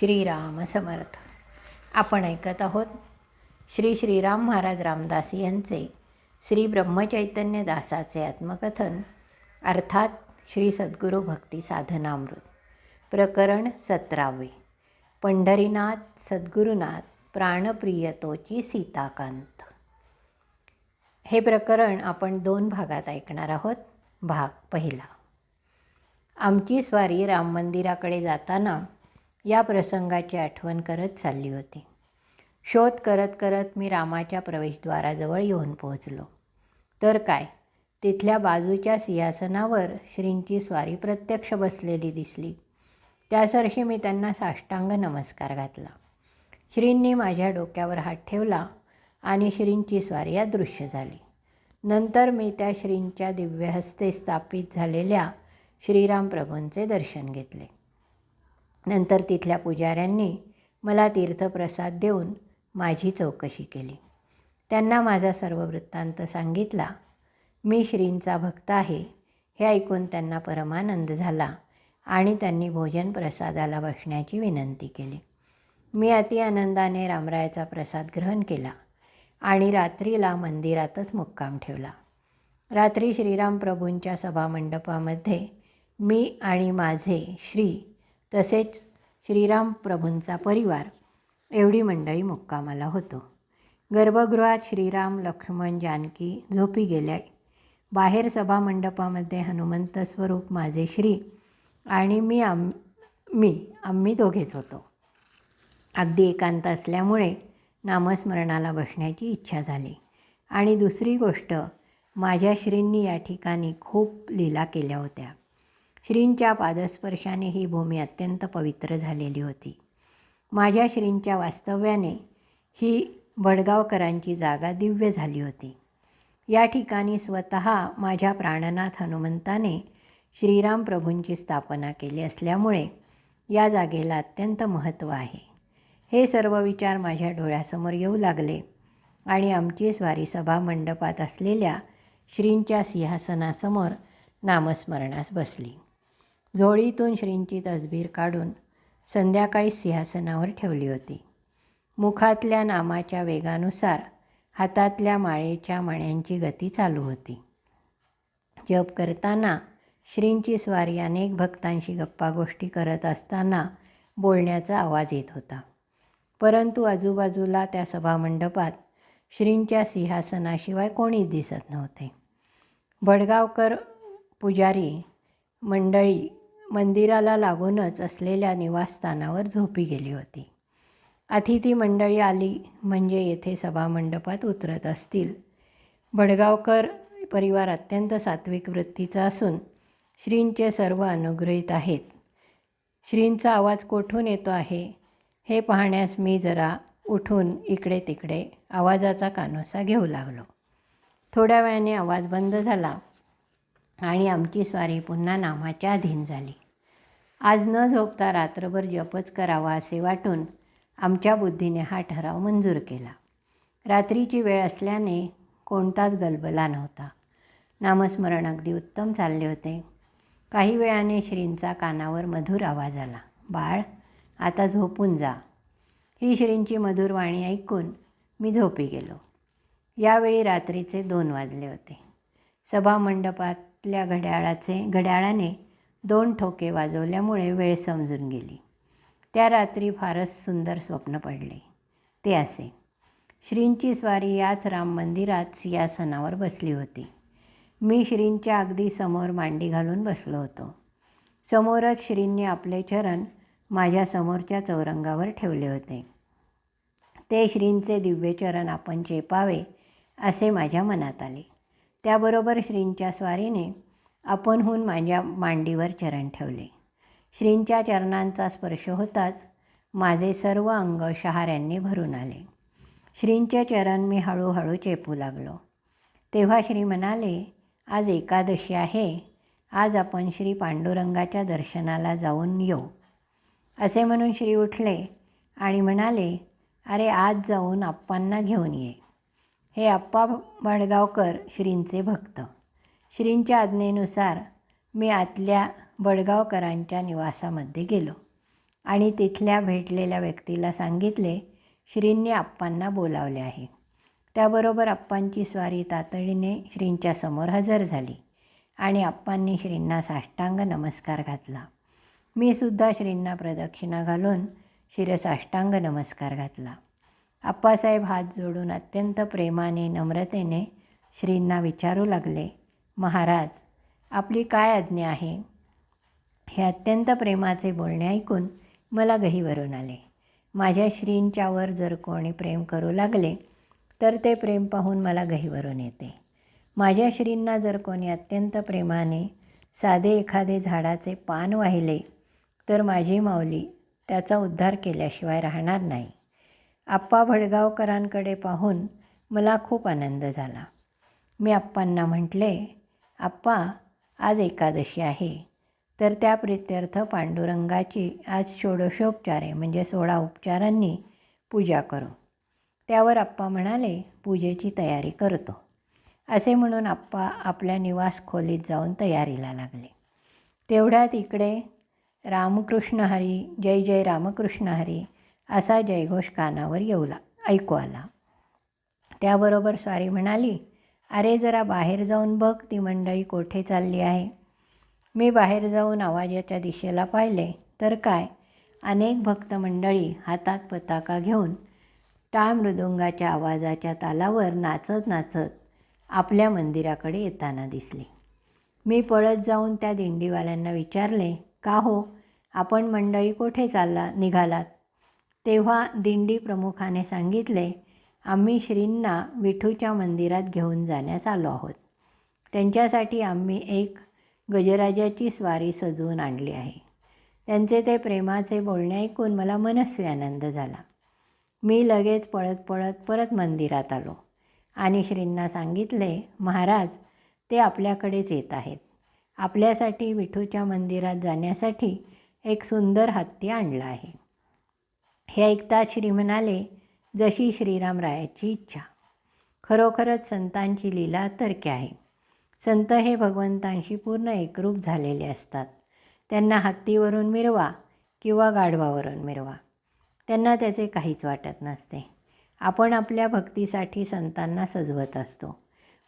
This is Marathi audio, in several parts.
श्रीराम समर्थ. आपण ऐकत आहोत श्री श्रीराम महाराज रामदास यांचे श्री ब्रह्मचैतन्य दासाचे आत्मकथन अर्थात श्री सद्गुरू भक्ती साधनामृत प्रकरण सतरावे. पंढरीनाथ सद्गुरुनाथ प्राणप्रियतोची सीताकांत. हे प्रकरण आपण दोन भागात ऐकणार आहोत. भाग पहिला. आमची स्वारी राम मंदिराकडे जाताना या प्रसंगाची आठवण करत चालली होती. शोध करत करत मी रामाच्या प्रवेशद्वाराजवळ येऊन पोहोचलो. तर काय तिथल्या बाजूच्या सिंहासनावर श्रींची स्वारी प्रत्यक्ष बसलेली दिसली. त्यासरशी मी त्यांना साष्टांग नमस्कार घातला. श्रींनी माझ्या डोक्यावर हात ठेवला आणि श्रींची स्वारी अदृश्य झाली. नंतर मी त्या श्रींच्या दिव्यहस्ते स्थापित झालेल्या श्रीराम प्रभूंचे दर्शन घेतले. नंतर तिथल्या पुजाऱ्यांनी मला तीर्थप्रसाद देऊन माझी चौकशी केली. त्यांना माझा सर्व वृत्तांत सांगितला. मी श्रींचा भक्त आहे हे ऐकून त्यांना परमानंद झाला आणि त्यांनी भोजन प्रसादाला बसण्याची विनंती केली. मी अति आनंदाने रामरायाचा प्रसाद ग्रहण केला आणि रात्रीला मंदिरातच मुक्काम ठेवला. रात्री श्रीराम प्रभूंच्या सभामंडपामध्ये मी आणि माझे श्री तसेच श्रीराम प्रभूंचा परिवार एवढी मंडळी मुक्कामाला होतो. गर्भगृहात श्रीराम लक्ष्मण जानकी झोपी गेल्या. बाहेर सभामंडपामध्ये हनुमंत स्वरूप माझे श्री आणि मी आम मी आम्ही दोघेच होतो. अगदी एकांत असल्यामुळे नामस्मरणाला बसण्याची इच्छा झाली. आणि दुसरी गोष्ट माझ्या श्रींनी या ठिकाणी खूप लीला केल्या होत्या. श्रींच्या पादस्पर्शाने ही भूमी अत्यंत पवित्र झालेली होती. माझ्या श्रींच्या वास्तव्याने ही भडगावकरांची जागा दिव्य झाली होती. या ठिकाणी स्वतः माझ्या प्राणनाथ हनुमंताने श्रीराम प्रभूंची स्थापना केली असल्यामुळे या जागेला अत्यंत महत्त्व आहे. हे सर्व विचार माझ्या डोळ्यासमोर येऊ लागले आणि आमची स्वारी सभा मंडपात असलेल्या श्रींच्या सिंहासनासमोर नामस्मरणास बसली. झोळीतून श्रींची तसबीर काढून संध्याकाळी सिंहासनावर ठेवली होती. मुखातल्या नामाच्या वेगानुसार हातातल्या माळेच्या मण्यांची गती चालू होती. जप करताना श्रींची स्वारी अनेक भक्तांशी गप्पा गोष्टी करत असताना बोलण्याचा आवाज येत होता. परंतु आजूबाजूला त्या सभामंडपात श्रींच्या सिंहासनाशिवाय कोणीच दिसत नव्हते. भडगावकर पुजारी मंडळी मंदिराला लागूनच असलेल्या निवासस्थानावर झोपी गेली होती. अतिथी मंडळी आली म्हणजे येथे सभामंडपात उतरत असतील. भडगावकर परिवार अत्यंत सात्विक वृत्तीचा असून श्रींचे सर्व अनुग्रहित आहेत. श्रींचा आवाज कोठून येतो आहे? हे पाहण्यास मी जरा उठून इकडे तिकडे आवाजाचा कानोसा घेऊ लागलो. थोड्या वेळाने आवाज बंद झाला. आणि आमची स्वारी पुन्हा नामाच्या अधीन झाली. आज न झोपता रात्रभर जपच करावा असे वाटून आमच्या बुद्धीने हा ठराव मंजूर केला. रात्रीची वेळ असल्याने कोणताच गलबला नव्हता. नामस्मरण अगदी उत्तम चालले होते. काही वेळाने श्रींचा कानावर मधुर आवाज आला. बाळ आता झोपून जा. ही श्रींची मधुर वाणी ऐकून मी झोपी गेलो. यावेळी रात्रीचे दोन वाजले होते. सभामंडपात हातातल्या घड्याळाचे घड्याळाने दोन ठोके वाजवल्यामुळे वेळ समजून गेली. त्या रात्री फारच सुंदर स्वप्न पडले. ते असे. श्रींची स्वारी याच राम मंदिरात सिंहासनावर बसली होती. मी श्रींच्या अगदी समोर मांडी घालून बसलो होतो. समोरच श्रींनी आपले चरण माझ्या समोरच्या चौरंगावर ठेवले होते. ते श्रींचे दिव्यचरण आपण चेपावे असे माझ्या मनात आले. त्याबरोबर श्रींच्या स्वारीने आपणहून माझ्या मांडीवर चरण ठेवले. श्रींच्या चरणांचा स्पर्श होताच माझे सर्व अंग शहाऱ्यांनी भरून आले. श्रींचे चरण मी हळूहळू चेपू लागलो. तेव्हा श्री म्हणाले आज एकादशी आहे. आज आपण श्री पांडुरंगाच्या दर्शनाला जाऊन येऊ. असे म्हणून श्री उठले आणि म्हणाले अरे आज जाऊन आप्पांना घेऊन ये. हे आप्पा बडगावकर श्रींचे भक्त. श्रींच्या आज्ञेनुसार मी आतल्या बडगावकरांच्या निवासामध्ये गेलो आणि तिथल्या भेटलेल्या व्यक्तीला सांगितले श्रींनी आप्पांना बोलावले आहे. त्याबरोबर आप्पांची स्वारी तातडीने श्रींच्या समोर हजर झाली आणि आप्पांनी श्रींना साष्टांग नमस्कार घातला. मी सुद्धा श्रींना प्रदक्षिणा घालून शिरसाष्टांग नमस्कार घातला. आप्पासाहेब हात जोडून अत्यंत प्रेमाने नम्रतेने श्रींना विचारू लागले महाराज आपली काय आज्ञा आहे? हे अत्यंत प्रेमाचे बोलणे ऐकून मला गहीवरून आले. माझ्या श्रींच्यावर जर कोणी प्रेम करू लागले तर ते प्रेम पाहून मला गहीवरून येते. माझ्या श्रींना जर कोणी अत्यंत प्रेमाने साधे एखादे झाडाचे पान वाहिले तर माझी माऊली त्याचा उद्धार केल्याशिवाय राहणार नाही. आप्पा भडगावकरांकडे पाहून मला खूप आनंद झाला. मी आप्पांना म्हटले आप्पा आज एकादशी आहे. तर त्या प्रित्यर्थ पांडुरंगाची आज षोडशोपचारे म्हणजे सोळा उपचारांनी पूजा करू. त्यावर आप्पा म्हणाले पूजेची तयारी करतो. असे म्हणून आप्पा आपल्या निवास खोलीत जाऊन तयारीला लागले. तेवढ्यात इकडे रामकृष्ण हरी जय जय रामकृष्ण हरी असा जयघोष कानावर येऊ ला ऐकू आला. त्याबरोबर स्वारी म्हणाली अरे जरा बाहेर जाऊन बघ ती मंडळी कोठे चालली आहे? मी बाहेर जाऊन आवाजाच्या दिशेला पाहिले तर काय? अनेक भक्त मंडळी हातात पताका घेऊन टाळ मृदुंगाच्या आवाजाच्या तालावर नाचत नाचत आपल्या मंदिराकडे येताना दिसली. मी पळत जाऊन त्या दिंडीवाल्यांना विचारले का हो? आपण मंडळी कोठे चालला निघालात? तेव्हा दिंडी प्रमुखाने सांगितले आम्ही श्रींना विठूच्या मंदिरात घेऊन जाण्यास आलो आहोत. त्यांच्यासाठी आम्ही एक गजराजाची स्वारी सजवून आणली आहे. त्यांचे ते प्रेमाचे बोलणे ऐकून मला मनस्वी आनंद झाला. मी लगेच पळत पळत परत मंदिरात आलो आणि श्रींना सांगितले महाराज ते आपल्याकडेच येत आहेत. आपल्यासाठी विठूच्या मंदिरात जाण्यासाठी एक सुंदर हत्ती आणला आहे. हे ऐकताच श्री म्हणाले जशी श्रीरामरायाची इच्छा. खरोखरच संतांची लीला तर्क्य आहे. संत हे भगवंतांशी पूर्ण एकरूप झालेले असतात. त्यांना हत्तीवरून मिरवा किंवा गाढवावरून मिरवा. त्यांना त्याचे काहीच वाटत नसते. आपण आपल्या भक्तीसाठी संतांना सजवत असतो.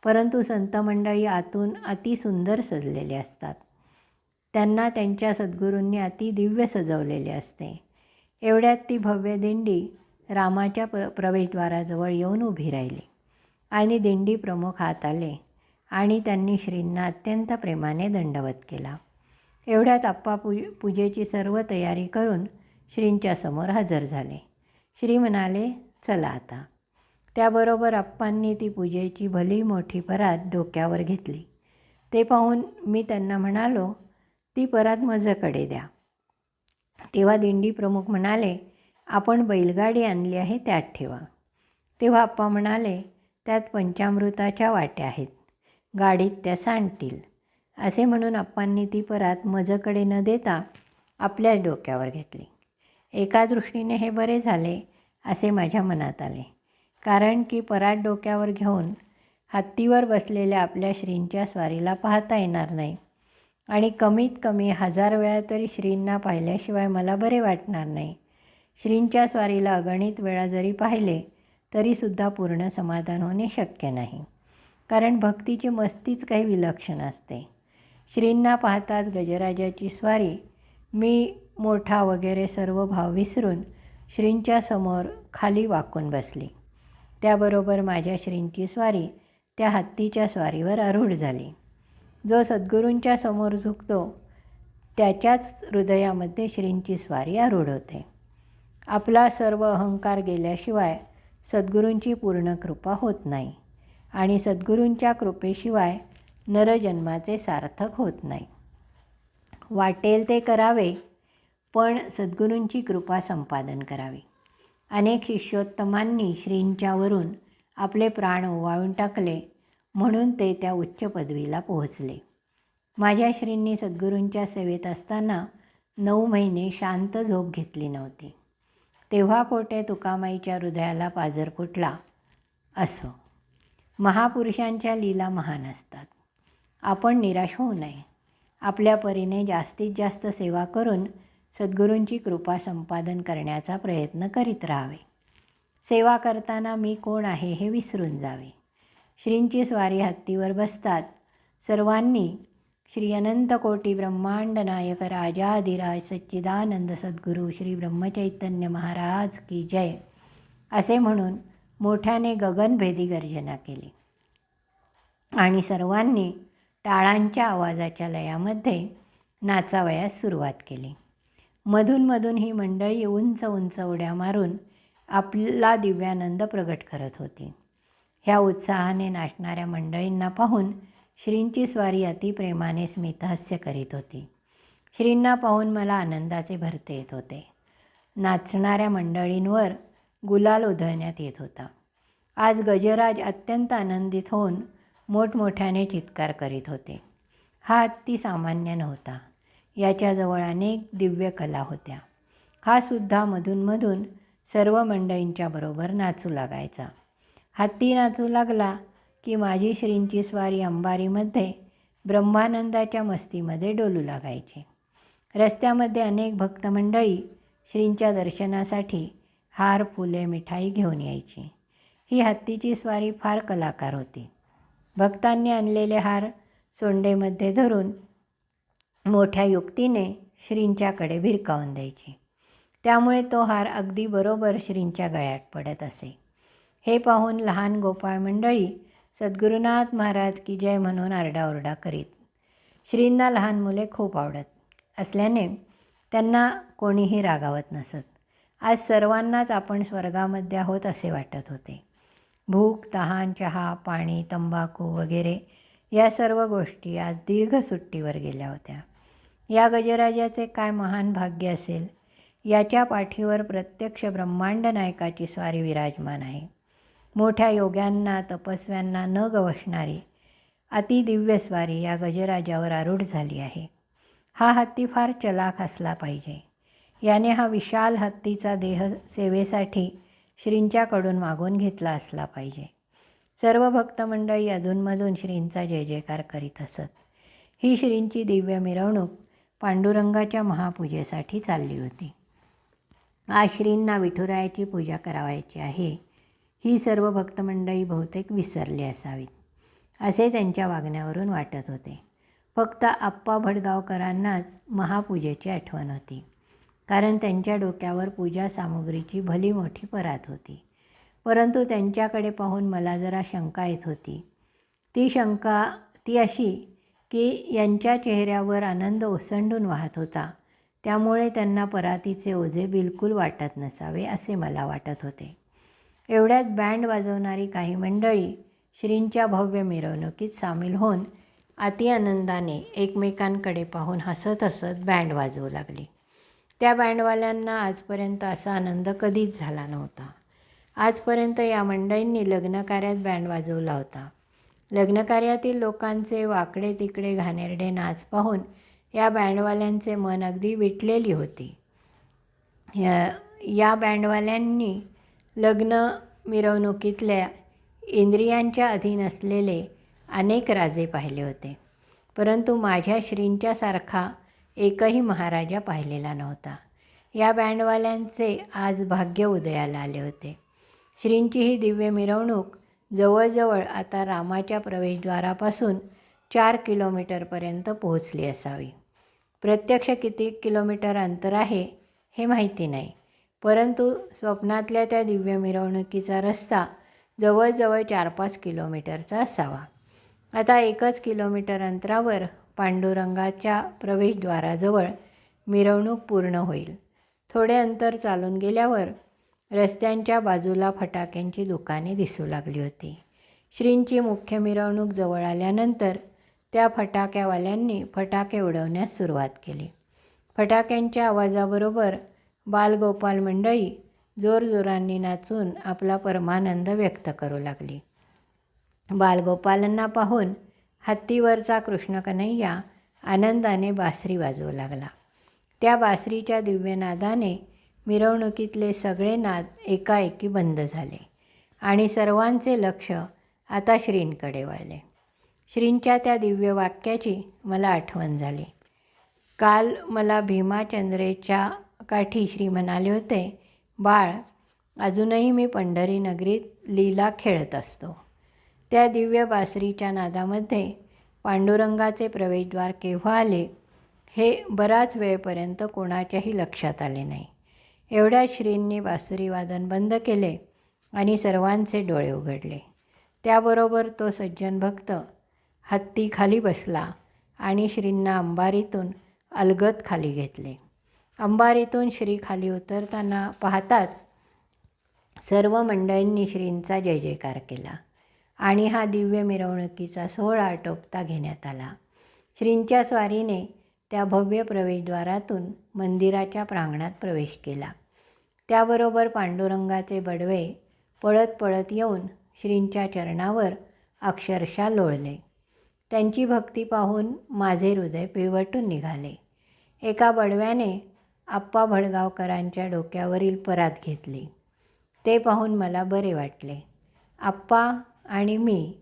परंतु संत मंडळी आतून अतिसुंदर सजलेले असतात. त्यांना त्यांच्या सद्गुरूंनी अति दिव्य सजवलेले असते. एवढ्यात ती भव्य दिंडी रामाच्या प्र प्रवेशद्वाराजवळ येऊन उभी राहिली. आणि दिंडी प्रमुख हात आले आणि त्यांनी श्रींना अत्यंत प्रेमाने दंडवत केला. एवढ्यात आप्पा पू पूजेची सर्व तयारी करून श्रींच्या समोर हजर झाले. श्री म्हणाले चला आता. त्याबरोबर आप्पांनी ती पूजेची भली मोठी परात डोक्यावर घेतली. ते पाहून मी त्यांना म्हणालो ती परात माझ्याकडे द्या. तेव्हा दिंडी प्रमुख म्हणाले आपण बैलगाडी आणली आहे त्यात ठेवा. तेव्हा आप्पा म्हणाले त्यात पंचामृताच्या वाट्या आहेत. गाडीत त्या सांडतील. असे म्हणून आप्पांनी ती परात मजकडे न देता आपल्याच डोक्यावर घेतली. एका दृष्टीने हे बरे झाले असे माझ्या मनात आले. कारण की परात डोक्यावर घेऊन हत्तीवर बसलेल्या आपल्या श्रींच्या स्वारीला पाहता येणार नाही. आणि कमीत कमी हजार वेळा तरी श्रींना पाहिल्याशिवाय मला बरे वाटणार नाही. श्रींच्या स्वारीला अगणित वेळा जरी पाहिले तरीसुद्धा पूर्ण समाधान होणे शक्य नाही. कारण भक्तीची मस्तीच काही विलक्षण असते. श्रींना पाहताच गजराजाची स्वारी मी मोठा वगैरे सर्व भाव विसरून श्रींच्या समोर खाली वाकून बसली. त्याबरोबर माझ्या श्रींची स्वारी त्या हत्तीच्या स्वारीवर आरूढ झाली. जो सद्गुरूंच्या समोर झुकतो त्याच्याच हृदयामध्ये श्रींची स्वारी आरूढ होते. आपला सर्व अहंकार गेल्याशिवाय सद्गुरूंची पूर्ण कृपा होत नाही आणि सद्गुरूंच्या कृपेशिवाय नरजन्माचे सार्थक होत नाही. वाटेल ते करावे पण सद्गुरूंची कृपा संपादन करावी. अनेक शिष्योत्तमांनी श्रींच्यावरून आपले प्राण ओवाळून टाकले म्हणून ते त्या उच्च पदवीला पोहोचले. माझ्या श्रींनी सद्गुरूंच्या सेवेत असताना नऊ महिने शांत झोप घेतली नव्हती. तेव्हा कोठे तुकामाईच्या हृदयाला पाजर फुटला. असो महापुरुषांच्या लीला महान असतात. आपण निराश होऊ नये. आपल्या परीने जास्तीत जास्त सेवा करून सद्गुरूंची कृपा संपादन करण्याचा प्रयत्न करीत राहावे. सेवा करताना मी कोण आहे हे विसरून जावे. श्रींची स्वारी हत्तीवर बसतात. सर्वांनी श्री अनंत कोटी ब्रह्मांड नायक राजाधिराज सच्चिदानंद सद्गुरू श्री ब्रह्मचैतन्य महाराज की जय असे म्हणून मोठ्याने गगनभेदी गर्जना केली. आणि सर्वांनी टाळांच्या आवाजाच्या लयामध्ये नाचावयास सुरुवात केली. मधूनमधून ही मंडळी उंच उंच उड्या मारून आपला दिव्यानंद प्रगट करत होती. ह्या उत्साहाने नाचणाऱ्या मंडळींना पाहून श्रींची स्वारी अतिप्रेमाने स्मितहास्य करीत होती. श्रींना पाहून मला आनंदाचे भरते येत होते. नाचणाऱ्या मंडळींवर गुलाल उधळण्यात येत होता. आज गजराज अत्यंत आनंदित होऊन मोठमोठ्याने चित्कार करीत होते. हा अति सामान्य नव्हता. याच्याजवळ अनेक दिव्य कला होत्या. हा सुद्धा मधूनमधून सर्व मंडळींच्या बरोबर नाचू लागायचा. हत्ती नाचू लागला की माझी श्रींची स्वारी अंबारीमध्ये ब्रह्मानंदाच्या मस्तीमध्ये डोलू लागायची. रस्त्यामध्ये अनेक भक्तमंडळी श्रींच्या दर्शनासाठी हार फुले मिठाई घेऊन यायची. ही हत्तीची स्वारी फार कलाकार होती. भक्तांनी आणलेले हार सोंडेमध्ये धरून मोठ्या युक्तीने श्रींच्याकडे भिरकावून द्यायची. त्यामुळे तो हार अगदी बरोबर श्रींच्या गळ्यात पडत असे. हे पाहून लहान गोपाळ मंडळी सद्गुरुनाथ महाराज की जय म्हणून आरडाओरडा करीत. श्रींना लहान मुले खूप आवडत. असल्याने त्यांना कोणीही रागावत नसत. आज सर्वांनाच आपण स्वर्गामध्ये आहोत असे वाटत होते. भूक तहान चहा पाणी तंबाखू वगैरे या सर्व गोष्टी आज दीर्घ सुट्टीवर गेल्या होत्या. या गजराजाचे काय महान भाग्य असेल? याच्या पाठीवर प्रत्यक्ष ब्रह्मांड नायकाची स्वारी विराजमान आहे. मोठ्या योग्यांना तपस्व्यांना न गवसणारी अतिदिव्य स्वारी या गजराजावर आरूढ झाली आहे. हा हत्ती फार चलाख असला पाहिजे. याने हा विशाल हत्तीचा देह सेवेसाठी श्रींच्याकडून मागून घेतला असला पाहिजे. सर्व भक्तमंडळी अधूनमधून श्रींचा जय जयकार करीत असत. ही श्रींची दिव्य मिरवणूक पांडुरंगाच्या महापूजेसाठी चालली होती. आज श्रींना विठुरायाची पूजा करावायची आहे. ही सर्व भक्तमंडळी बहुतेक विसरली असावीत असे त्यांच्या वागण्यावरून वाटत होते. फक्त आप्पा भडगावकरांनाच महापूजेची आठवण होती कारण त्यांच्या डोक्यावर पूजा सामुग्रीची भली मोठी परात होती. परंतु त्यांच्याकडे पाहून मला जरा शंका येत होती. ती शंका ती अशी की यांच्या चेहऱ्यावर आनंद ओसंडून वाहत होता त्यामुळे त्यांना परातीचे ओझे बिलकुल वाटत नसावे असे मला वाटत होते. एवढ्यात बँड वाजवणारी काही मंडळी श्रींच्या भव्य मिरवणुकीत सामील होऊन अति आनंदाने एकमेकांकडे पाहून हसत हसत बँड वाजवू लागली. त्या बँडवाल्यांना आजपर्यंत असा आनंद कधीच झाला नव्हता. आजपर्यंत या मंडळींनी लग्नकार्यात बँड वाजवला होता. लग्नकार्यातील लोकांचे वाकडे तिकडे घाणेरडे नाच पाहून या बँडवाल्यांचे मन अगदी विटलेली होती. या या बँडवाल्यांनी लग्न मिरवणुकीतल्या इंद्रियांच्या अधीन असलेले अनेक राजे पाहिले होते. परंतु माझ्या श्रींच्यासारखा एकही महाराजा पाहिलेला नव्हता. या बँडवाल्यांचे आज भाग्य उदयाला आले होते. श्रींची ही दिव्य मिरवणूक जवळजवळ आता रामाच्या प्रवेशद्वारापासून चार किलोमीटरपर्यंत पोहोचली असावी. प्रत्यक्ष किती किलोमीटर अंतर आहे हे माहिती नाही. परंतु स्वप्नातल्या त्या दिव्य मिरवणुकीचा रस्ता जवळजवळ चार पाच किलोमीटरचा असावा. आता एकच किलोमीटर अंतरावर पांडुरंगाच्या प्रवेशद्वाराजवळ मिरवणूक पूर्ण होईल. थोडे अंतर चालून गेल्यावर रस्त्यांच्या बाजूला फटाक्यांची दुकाने दिसू लागली होती. श्रींची मुख्य मिरवणूक जवळ आल्यानंतर त्या फटाक्यावाल्यांनी फटाके उडवण्यास सुरुवात केली. फटाक्यांच्या आवाजाबरोबर बालगोपाल मंडळी जोरजोरांनी नाचून आपला परमानंद व्यक्त करू लागली. बालगोपालांना पाहून हत्तीवरचा कृष्ण कन्हैया आनंदाने बासरी वाजवू लागला. त्या बासरीच्या दिव्यनादाने मिरवणुकीतले सगळे नाद एकाएकी बंद झाले आणि सर्वांचे लक्ष आता श्रींकडे वळले. श्रींच्या त्या दिव्य वाक्याची मला आठवण झाली. काल मला भीमाचंद्रेच्या काठी श्री म्हणाले होते बाळ अजूनही मी पंढरी नगरीत लीला खेळत असतो त्या दिव्य बासरीच्या नादामध्ये पांडुरंगाचे प्रवेशद्वार केव्हा आले हे बराच वेळपर्यंत कोणाच्याही लक्षात आले नाही. एवढ्या श्रींनी बासरी वादन बंद केले आणि सर्वांचे डोळे उघडले. त्याबरोबर तो सज्जन भक्त हत्ती खाली बसला आणि श्रींना अंबारीतून अलगद खाली घेतले. अंबारीतून श्री खाली उतरताना पाहताच सर्व मंडळींनी श्रींचा जय जयकार केला आणि हा दिव्य मिरवणुकीचा सोहळा आटोपता घेण्यात आला. श्रींच्या स्वारीने त्या भव्य प्रवेशद्वारातून मंदिराच्या प्रांगणात प्रवेश केला. त्याबरोबर पांडुरंगाचे बडवे पळत पळत येऊन श्रींच्या चरणावर अक्षरशः लोळले. त्यांची भक्ती पाहून माझे हृदय पिळवटून निघाले. एका बडव्याने आप्पा भडगावकरांच्या डोक्यावरील परात घेतली. ते पाहून मला बरे वाटले. आप्पा आणि मी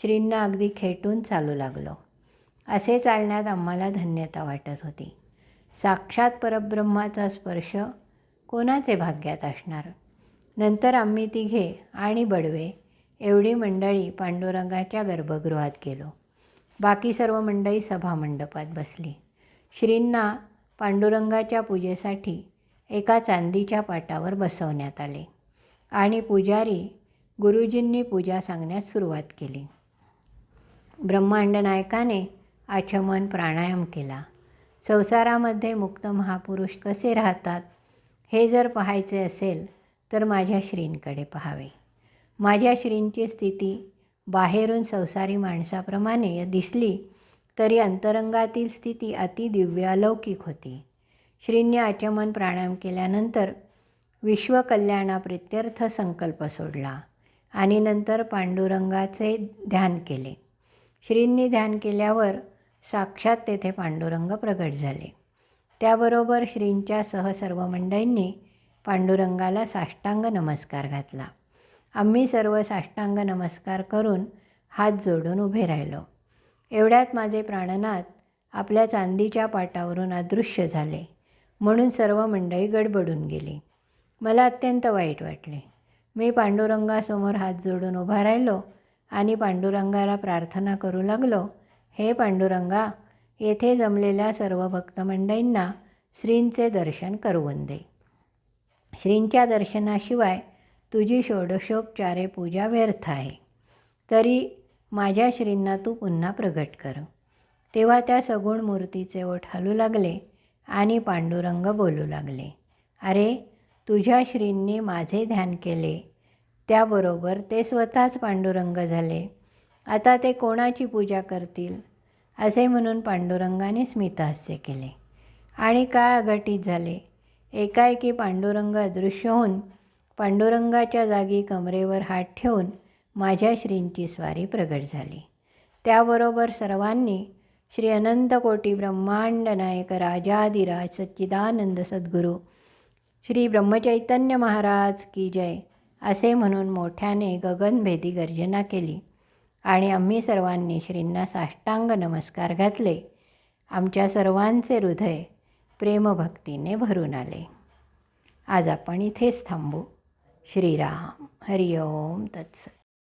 श्रींना अगदी खेटून चालू लागलो. असे चालण्यात आम्हाला धन्यता वाटत होती. साक्षात परब्रह्माचा स्पर्श कोणाचे भाग्यात असणार? नंतर आम्ही तिघे आणि बडवे एवढी मंडळी पांडुरंगाच्या गर्भगृहात गेलो. बाकी सर्व मंडळी सभामंडपात बसली. श्रींना पांडुरंगाच्या पूजेसाठी एका चांदीच्या पाटावर बसवण्यात आले आणि पुजारी गुरुजींनी पूजा सांगण्यास सुरुवात केली. ब्रह्मांड नायकाने आचमन प्राणायाम केला. संसारामध्ये मुक्त महापुरुष कसे राहतात हे जर पाहायचे असेल तर माझ्या श्रींकडे पहावे. माझ्या श्रींची स्थिती बाहेरून संसारी माणसाप्रमाणे दिसली तरी अंतरंगातील स्थिती अतिदिव्य अलौकिक होती. श्रींनी आचमन प्राणायाम केल्यानंतर विश्वकल्याणाप्रित्यर्थ संकल्प सोडला आणि नंतर पांडुरंगाचे ध्यान केले. श्रींनी ध्यान केल्यावर साक्षात तेथे पांडुरंग प्रगट झाले. त्याबरोबर श्रींच्या सह सर्व मंडळींनी पांडुरंगाला साष्टांग नमस्कार घातला. आम्ही सर्व साष्टांग नमस्कार करून हात जोडून उभे राहिलो. एवढ्यात माझे प्राणनाथ आपल्या चांदीच्या पाटावरून अदृश्य झाले. म्हणून सर्व मंडळी गडबडून गेली. मला अत्यंत वाईट वाटले. मी पांडुरंगासमोर हात जोडून उभा राहिलो आणि पांडुरंगाला प्रार्थना करू लागलो हे पांडुरंगा येथे जमलेल्या सर्व भक्तमंडळींना श्रींचे दर्शन करवून दे. श्रींच्या दर्शनाशिवाय तुझी षोडशोपचारे पूजा व्यर्थ आहे. तरी माझ्या श्रींना तू पुन्हा प्रगट कर. तेव्हा त्या सगुण मूर्तीचे ओठ हलू लागले आणि पांडुरंग बोलू लागले अरे तुझ्या श्रींनी माझे ध्यान केले. त्याबरोबर ते स्वतःच पांडुरंग झाले. आता ते कोणाची पूजा करतील? असे म्हणून पांडुरंगाने स्मितहास्य केले. आणि काय अघटित झाले? एकाएकी पांडुरंग अदृश्य होऊन पांडुरंगाच्या जागी कमरेवर हात ठेवून माझ्या श्रींची स्वारी प्रगट झाली. त्याबरोबर सर्वांनी श्री अनंतकोटी ब्रह्मांड नायक राजाधिराज सच्चिदानंद सद्गुरू श्री ब्रह्मचैतन्य महाराज की जय असे म्हणून मोठ्याने गगनभेदी गर्जना केली. आणि आम्ही सर्वांनी श्रींना साष्टांग नमस्कार घातले. आमच्या सर्वांचे हृदय प्रेमभक्तीने भरून आले. आज आपण इथेच थांबू. श्रीराम हरिओम तत्सत.